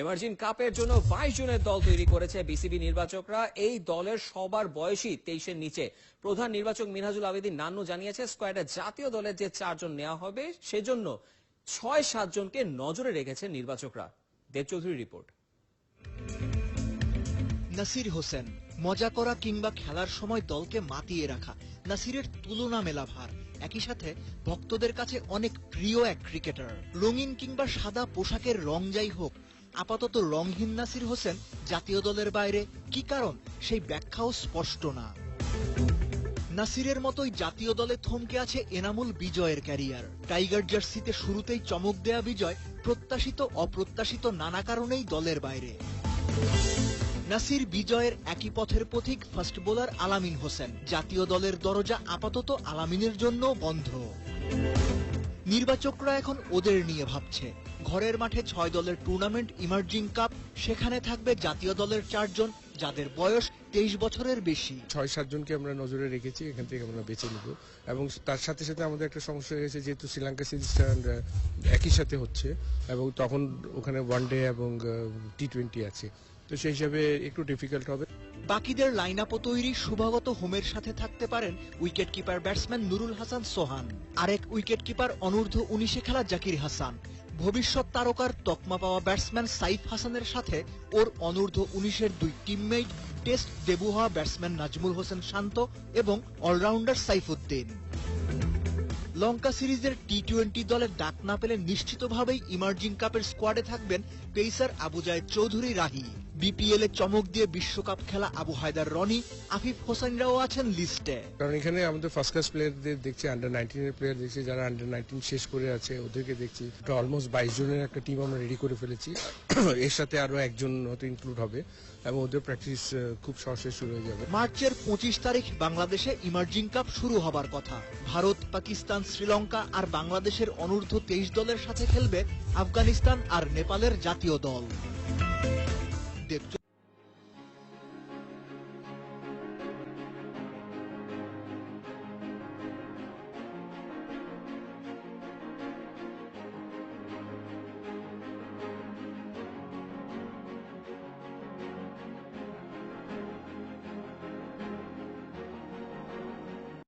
Emerging কাপের জন্য বাইশ জনের দল তৈরি করেছে বিসিবি নির্বাচকরা। এই দলের সবার বয়সী তেইশের নিচে। প্রধান নির্বাচক মিনহাজুল আবেদিন নান্নু জানিয়েছে, স্কোয়াডে জাতীয় দলের যে চারজন নেওয়া হবে, সেজন্য ছয় সাতজনকে নজরে রেখেছে নির্বাচকরা। দেব চৌধুরী রিপোর্ট। নাসির হোসেন, মজা করা কিংবা খেলার সময় দলকে মাতিয়ে রাখা, নাসিরের তুলনা মেলা ভার একই সাথে ভক্তদের কাছে অনেক প্রিয় এক ক্রিকেটার। রঙিন কিংবা সাদা পোশাকের রং যাই হোক আপাতত রংহীন নাসির হোসেন জাতীয় দলের বাইরে কি কারণ সেই ব্যাখ্যাও স্পষ্ট না। নাসিরের মতোই জাতীয় দলে থমকে আছে এনামুল বিজয়ের ক্যারিয়ার। টাইগার জার্সিতে শুরুতেই চমক দেয়া বিজয় প্রত্যাশিত অপ্রত্যাশিত নানা কারণেই দলের বাইরে। নাসির বিজয়ের একই পথের পথিক ফাস্ট বোলার আলামিন হোসেন। জাতীয় দলের দরজা আপাতত আলামিনের জন্য বন্ধ। নির্বাচকরা এখন ওদের নিয়ে ভাবছে। ঘরের মাঠে ছয় দলের টুর্নামেন্ট ইমার্জিং কাপ সেখানে থাকবে জাতীয় দলের চারজন যাদের বয়স তেইশ বছরের বেশি। ছয় সাতজনকে আমরা নজরে রেখেছি এখান থেকে আমরা বেছে নিব। এবং তার সাথে সাথে আমাদের একটা সমস্যা হয়ে গেছে যেহেতু শ্রীলঙ্কা সিরিজটা একই সাথে হচ্ছে এবং তখন ওখানে ওয়ান ডে এবং টি টোয়েন্টি আছে। তো সেই হিসাবে একটু ডিফিকাল্ট হবে। বাকিদের লাইন আপও তৈরি শুভাগত হোমের সাথে থাকতে পারেন wicket keeper batsman Nurul Hasan Sohan. আরেক উইকেট কিপার অনূর্ধ্ব উনিশে খেলা জাকির হাসান। ভবিষ্যৎ তারকার তকমা পাওয়া ব্যাটসম্যান সাইফ হাসানের সাথে ওর অনূর্ধ্ব উনিশের দুই টিমমেট টেস্ট ডেবু হওয়া ব্যাটসম্যান নাজমুল হোসেন শান্ত এবং অলরাউন্ডার সাইফুদ্দিন লঙ্কা সিরিজের টি টোয়েন্টি দলের ডাক না পেলে নিশ্চিতভাবেই ইমার্জিং কাপের স্কোয়াডে থাকবেন পেসার আবু চৌধুরী রাহি। বিপিএল এ চমক দিয়ে বিশ্বকাপ খেলা আবু হায়দার রনি আফিফ হোসেনরাও আছেন লিস্টে কারণ এখানে আমাদের ফার্স্ট ক্লাস প্লেয়ারদের দেখছি আন্ডার নাইনটিনের প্লেয়ার দেখছি যারা আন্ডার নাইনটিন শেষ করে আছে ওদেরকে দেখছি। অলমোস্ট বাইশ জনের একটা টিম আমরা রেডি করে ফেলেছি। এর সাথে আরও একজন হয়তো ইনক্লুড হবে এবং ওদের প্র্যাকটিস খুব সহজে শুরু হয়ে যাবে। মার্চের পঁচিশ তারিখ বাংলাদেশে ইমার্জিং কাপ শুরু হবার কথা। ভারত পাকিস্তান শ্রীলঙ্কা আর বাংলাদেশের অনূর্ধ্ব তেইশ দলের সাথে খেলবে আফগানিস্তান আর নেপালের জাতীয় দল। they